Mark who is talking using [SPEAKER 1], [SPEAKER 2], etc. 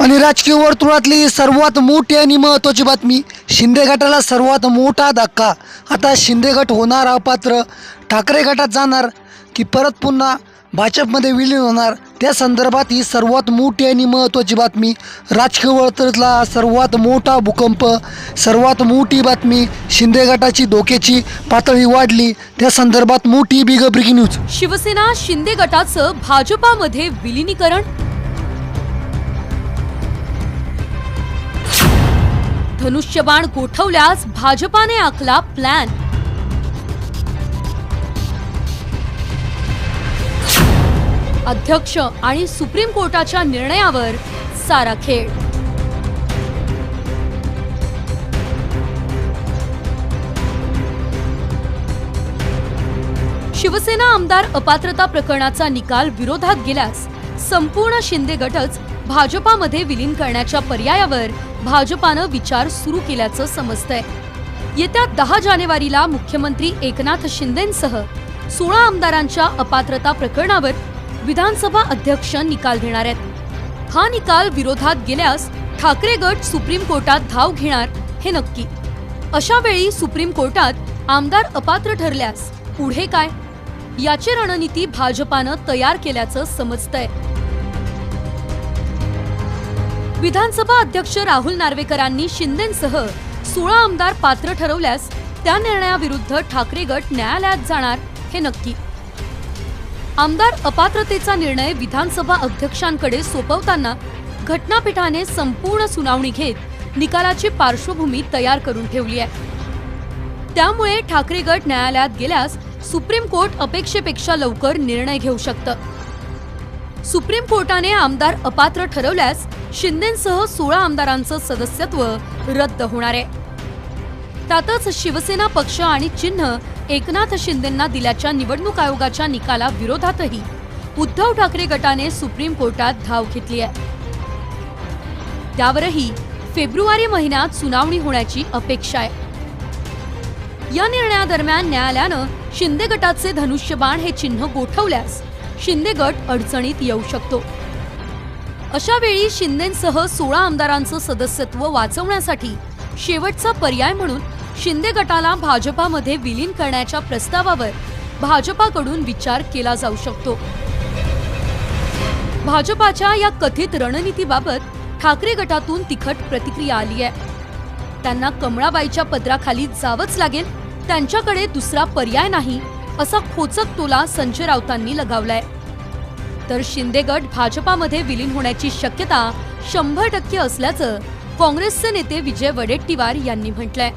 [SPEAKER 1] आणि राजकीय वर्तुळातली सर्वात मोठी आणि महत्त्वाची बातमी शिंदे गटाला सर्वात मोठा धक्का. आता शिंदे गट होणार अपात्र. ठाकरे गटात जाणार की परत पुन्हा भाजपमध्ये विलीन होणार? त्या संदर्भात ही सर्वात मोठी आणि महत्त्वाची बातमी. राजकीय वर्तुळातला सर्वात मोठा भूकंप सर्वात मोठी बातमी शिंदे गटाची धोक्याची पातळी वाढली. त्या संदर्भात मोठी big breaking news.
[SPEAKER 2] Shiv Sena Shinde गटाचं भाजपामध्ये विलिनीकरण? धनुष्यबाण गोठवल्यास भाजपाने आखला प्लॅन अध्यक्ष आणि सुप्रीम कोर्टाच्या निर्णयावर सारा खेळ. शिवसेना आमदार अपात्रता प्रकरणाचा निकाल विरोधात गेल्यास संपूर्ण शिंदे गटच भाजपामध्ये विलीन करण्याच्या पर्यायावर भाजपानं विचार सुरू केल्याचं समजतंय. येत्या दहा जानेवारीला मुख्यमंत्री एकनाथ शिंदेंसह सोळा आमदारांच्या अपात्रता प्रकरणावर विधानसभा अध्यक्ष निकाल देणार आहेत. हा निकाल विरोधात गेल्यास ठाकरे गट सुप्रीम कोर्टात धाव घेणार हे नक्की. अशा वेळी सुप्रीम कोर्टात आमदार अपात्र ठरल्यास पुढे काय? याची रणनीती भाजपानं तयार केल्याचं समजतंय. विधानसभा अध्यक्ष राहुल नार्वेकरांनी शिंदेसह सोळा आमदार पात्र ठरवल्यास त्या निर्णयाविरुद्ध ठाकरे गट न्यायालयात जाणार हे नक्की. आमदार अपात्रतेचा निर्णय विधानसभा अध्यक्षांकडे सोपवताना घटनापीठाने संपूर्ण सुनावणी घेत निकालाची पार्श्वभूमी तयार करून ठेवली आहे. त्यामुळे ठाकरे गट न्यायालयात गेल्यास सुप्रीम कोर्ट अपेक्षेपेक्षा लवकर निर्णय घेऊ शकतं. सुप्रीम कोर्टाने आमदार अपात्र ठरवल्यास शिंदेसह सोळा आमदारांचं सदस्यत्व रद्द होणार आहे. त्यातच शिवसेना पक्ष आणि चिन्ह एकनाथ शिंदेंना दिल्याच्या निवडणूक आयोगाच्या निकाला विरोधातही उद्धव ठाकरे गटाने सुप्रीम कोर्टात धाव घेतली आहे. त्यावरही फेब्रुवारी महिन्यात सुनावणी होण्याची अपेक्षा आहे. या निर्णयादरम्यान न्यायालयानं शिंदे गटाचे धनुष्यबाण हे चिन्ह गोठवल्यास शिंदे गट अडचणीत येऊ शकतो. अशा वेळी शिंदेसह सोळा आमदारांचं सदस्यत्व वाचवण्यासाठी शेवटचा पर्याय म्हणून शिंदे गटाला भाजपामध्ये विलीन करण्याच्या प्रस्तावावर भाजपाकडून विचार केला जाऊ शकतो. भाजपाच्या या कथित रणनीतीबाबत ठाकरे गटातून तिखट प्रतिक्रिया आली आहे. त्यांना कमळाबाईच्या पत्राखाली जावंच लागेल त्यांच्याकडे दुसरा पर्याय नाही असा खोचक तुला संजय राऊतांनी लगावलाय. तर शिंदे गट भाजपामध्ये विलीन होण्याची शक्यता शंभर टक्के असल्याचं काँग्रेसचे नेते विजय वडेट्टीवार यांनी म्हटलंय.